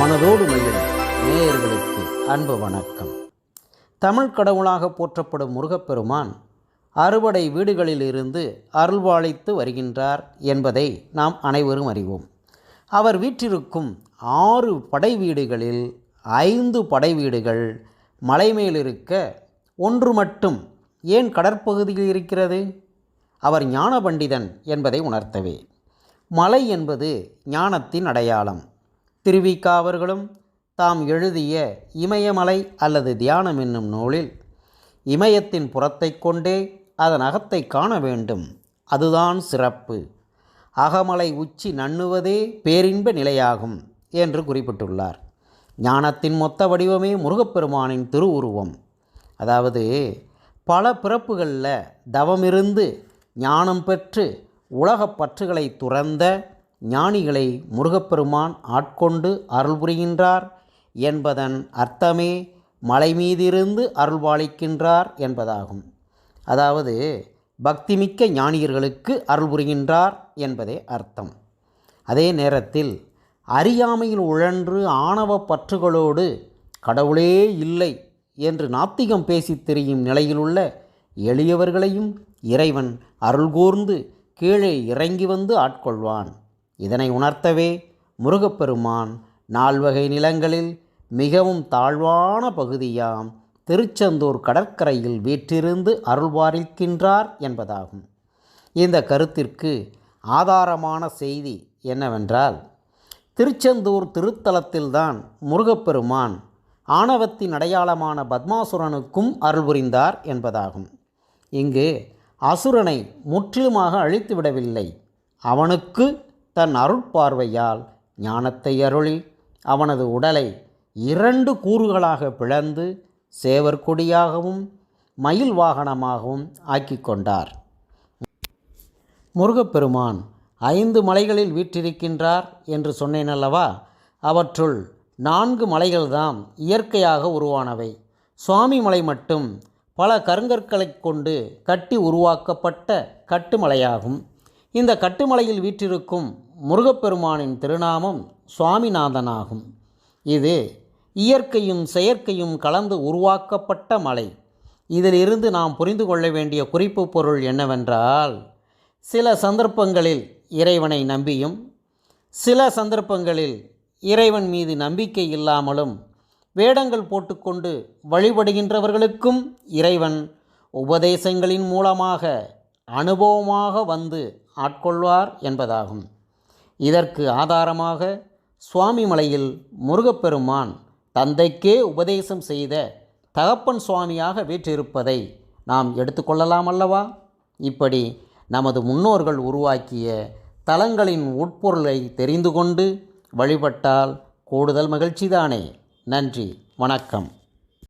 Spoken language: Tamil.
மனதோடு மகிழும் நேயர்களுக்கு அன்பு வணக்கம். தமிழ் கடவுளாக போற்றப்படும் முருகப்பெருமான் அறுபடை வீடுகளிலிருந்து அருள்வாளித்து வருகின்றார் என்பதை நாம் அனைவரும் அறிவோம். அவர் வீற்றிருக்கும் ஆறு படை வீடுகளில் ஐந்து படை வீடுகள் மலை மேலிருக்க ஒன்று மட்டும் ஏன் கடற்பகுதியில் இருக்கிறது? அவர் ஞான பண்டிதன் என்பதை உணர்த்தவே. மலை என்பது ஞானத்தின் அடையாளம். திருவிக அவர்களும் தாம் எழுதிய இமயமலை அல்லது தியானம் என்னும் நூலில் இமயத்தின் புறத்தைக் கொண்டே அதன் அகத்தை காண வேண்டும். அதுதான் சிறப்பு. அகமலை உச்சி நண்ணுவதே பேரின்ப நிலையாகும் என்று குறிப்பிட்டுள்ளார். ஞானத்தின் மொத்த வடிவமே முருகப்பெருமானின் திருவுருவம். அதாவது பல பிறப்புகளில் தவமிருந்து ஞானம் பெற்று உலகப் பற்றுகளை துறந்த ஞானிகளை முருகப்பெருமான் ஆட்கொண்டு அருள் புரிகின்றார் என்பதன் அர்த்தமே மலை மீதிருந்து அருள்பாலிக்கின்றார் என்பதாகும். அதாவது பக்திமிக்க ஞானியர்களுக்கு அருள் புரிகின்றார் என்பதே அர்த்தம். அதே நேரத்தில் அறியாமையில் உழன்று ஆணவ பற்றுகளோடு கடவுளே இல்லை என்று நாத்திகம் பேசித் திரியும் நிலையிலுள்ள எளியவர்களையும் இறைவன் அருள்கூர்ந்து கீழே இறங்கி வந்து ஆட்கொள்வான். இதனை உணர்த்தவே முருகப்பெருமான் நால்வகை நிலங்களில் மிகவும் தாழ்வான பகுதியாம் திருச்செந்தூர் கடற்கரையில் வீற்றிருந்து அருள்வாரிக்கின்றார் என்பதாகும். இந்த கருத்திற்கு ஆதாரமான செய்தி என்னவென்றால் திருச்செந்தூர் திருத்தலத்தில்தான் முருகப்பெருமான் ஆணவத்தின் அடையாளமான பத்மாசுரனுக்கும் அருள் புரிந்தார் என்பதாகும். இங்கு அசுரனை முற்றிலுமாக அழித்துவிடவில்லை. அவனுக்கு தன் அருட்பார்வையால் ஞானத்தை அருளி அவனது உடலை இரண்டு கூறுகளாக பிளந்து சேவர்கொடியாகவும் மயில் வாகனமாகவும் ஆக்கி கொண்டார். முருகப்பெருமான் ஐந்து மலைகளில் வீற்றிருக்கின்றார் என்று சொன்னேன் அல்லவா? அவற்றுள் நான்கு மலைகள்தாம் இயற்கையாக உருவானவை. சுவாமி மலை மட்டும் பல கருங்கற்களைக் கொண்டு கட்டி உருவாக்கப்பட்ட கட்டுமலையாகும். இந்த கட்டுமலையில் வீற்றிருக்கும் முருகப்பெருமானின் திருநாமம் சுவாமிநாதனாகும். இது இயற்கையும் செயற்கையும் கலந்து உருவாக்கப்பட்ட மலை. இதிலிருந்து நாம் புரிந்து கொள்ள வேண்டிய குறிப்பு பொருள் என்னவென்றால் சில சந்தர்ப்பங்களில் இறைவனை நம்பியும் சில சந்தர்ப்பங்களில் இறைவன் மீது நம்பிக்கை இல்லாமலும் வேடங்கள் போட்டுக்கொண்டு வழிபடுகின்றவர்களுக்கும் இறைவன் உபதேசங்களின் மூலமாக அனுபவமாக வந்து ஆட்கொள்வார் என்பதாகும். இதற்கு ஆதாரமாக சுவாமி மலையில் முருகப்பெருமான் தந்தைக்கே உபதேசம் செய்த தகப்பன் சுவாமியாக வீற்றிருப்பதை நாம் எடுத்துக்கொள்ளலாம் அல்லவா? இப்படி நமது முன்னோர்கள் உருவாக்கிய தலங்களின் உட்பொருளை தெரிந்து கொண்டு வழிபட்டால் கூடுதல் மகிழ்ச்சிதானே? நன்றி வணக்கம்.